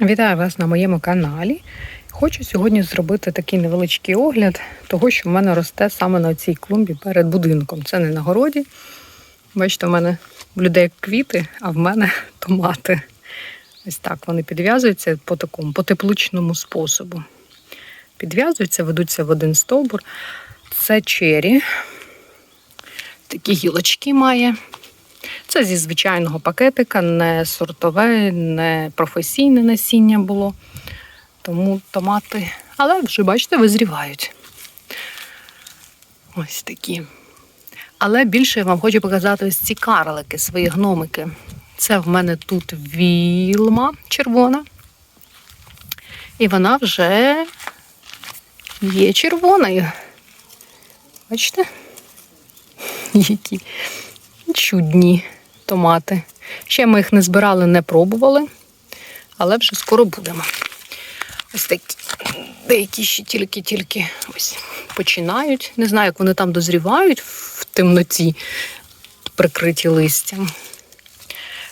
Вітаю вас на моєму каналі. Хочу сьогодні зробити такий невеличкий огляд того, що в мене росте саме на цій клумбі перед будинком. Це не на городі. Бачите, в мене в людей квіти, а в мене томати. Ось так вони підв'язуються по такому по тепличному способу. Підв'язуються, ведуться в один стовбур. Це чері. Такі гілочки має. Це зі звичайного пакетика, не сортове, не професійне насіння було. Тому томати, але вже, бачите, визрівають. Ось такі. Але більше я вам хочу показати ось ці карлики, свої гномики. Це в мене тут вілма червона. І вона вже є червоною. Бачите? Які чудні томати. Ще ми їх не збирали, не пробували, але вже скоро будемо. Ось такі деякі ще тільки-тільки ось починають. Не знаю, як вони там дозрівають в темноті, прикриті листям.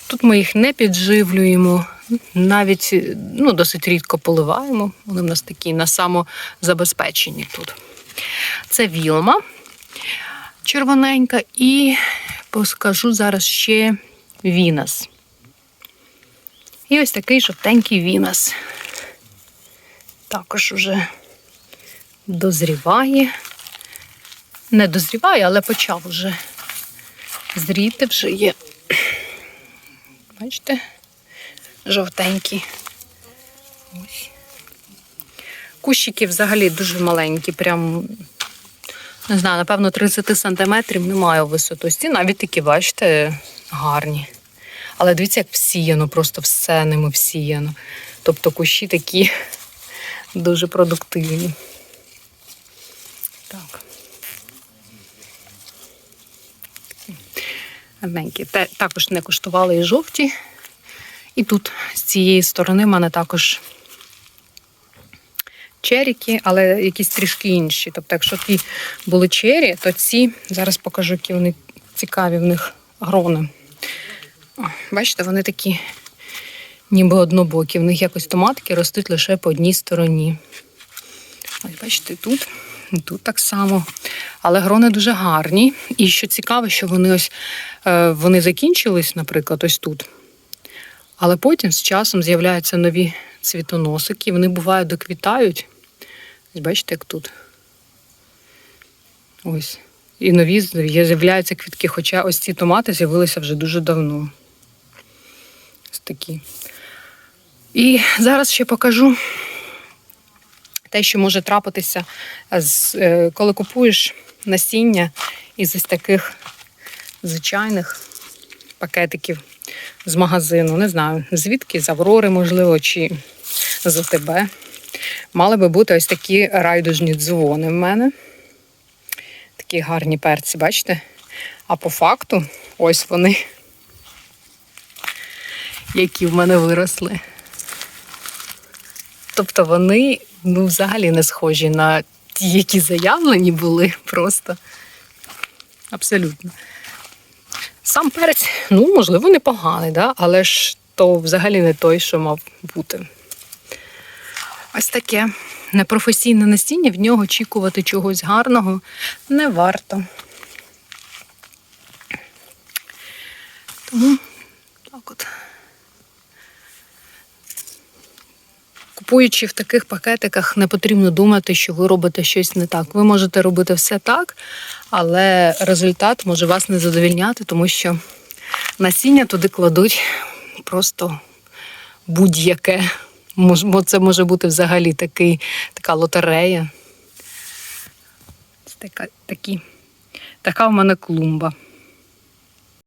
Тут ми їх не підживлюємо, навіть ну, досить рідко поливаємо. Вони в нас такі на самозабезпеченні тут. Це вілма червоненька і поскажу зараз ще Вінас. І ось такий жовтенький Вінас. Також уже дозріває. Не дозріває, але почав уже зріти вже є. Бачите? Жовтенький. Ось. Кущики взагалі дуже маленькі, прям не знаю, напевно, 30 сантиметрів немає у висотості. Навіть такі, бачите, гарні. Але дивіться, як всіяно, просто все ними всіяно. Тобто кущі такі дуже продуктивні. Так. Гарненькі. Те- Також не коштували і жовті. І тут з цієї сторони в мене також черіки, але якісь трішки інші. Тобто, якщо ті були чері, то ці зараз покажу, які вони цікаві в них грони. О, Бачите, вони такі ніби однобокі. В них якось томатки ростуть лише по одній стороні. Ось бачите, тут, тут так само. Але грони дуже гарні. І що цікаво, що вони ось е, вони закінчились, наприклад, ось тут. Але потім з часом з'являються нові цвітоносики, вони бувають доквітають. Бачите, як тут. Ось. І нові з'являються квітки, хоча ось ці томати з'явилися вже дуже давно. Ось такі. І зараз ще покажу те, що може трапитися, е, коли купуєш насіння із ось таких звичайних пакетиків з магазину. Не знаю, звідки, з Аврори, можливо, чи з ОТБ. Мали би бути ось такі райдужні дзвони в мене. Такі гарні перці, бачите? А по факту, ось вони, які в мене виросли. Тобто вони ну, взагалі не схожі на ті, які заявлені були, просто абсолютно. Сам перець, ну, можливо, непоганий, да? але ж то взагалі не той, що мав бути. Ось таке непрофесійне насіння, в нього очікувати чогось гарного не варто. Тому так от. Купуючи в таких пакетиках, не потрібно думати, що ви робите щось не так. Ви можете робити все так, але результат може вас не задовільняти, тому що насіння туди кладуть просто будь-яке. Мо- Це може бути взагалі такий, така лотерея. Це така, такі, така в мене клумба.